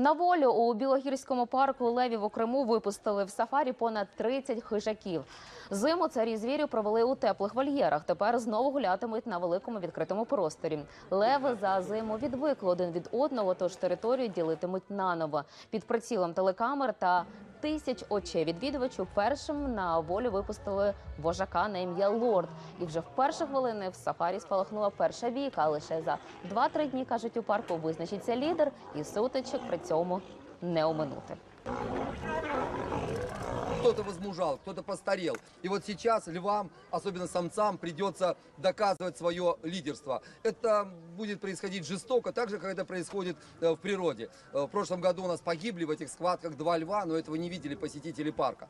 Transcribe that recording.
На волю у Білогірському парку Левів у Криму випустили в сафарі понад 30 хижаків. Зиму царі звірів провели у теплих вольєрах. Тепер знову гулятимуть на великому відкритому просторі. Леви за зиму відвикли один від одного, тож територію ділитимуть наново. Під прицілом телекамер та тисяч очей відвідувачів першим на волю випустили вожака на ім'я Лорд. І вже в перші хвилини в сафарі спалахнула перша бійка. Лише за 2-3 дні кажуть у парку визначиться лідер, і сутичок при цьому не оминути. Кто-то возмужал, кто-то постарел. И вот сейчас львам, особенно самцам, придется доказывать свое лидерство. Это будет происходить жестоко, так же, как это происходит э, в природе. Э, В прошлом году у нас погибли в этих схватках два льва, но этого не видели посетители парка.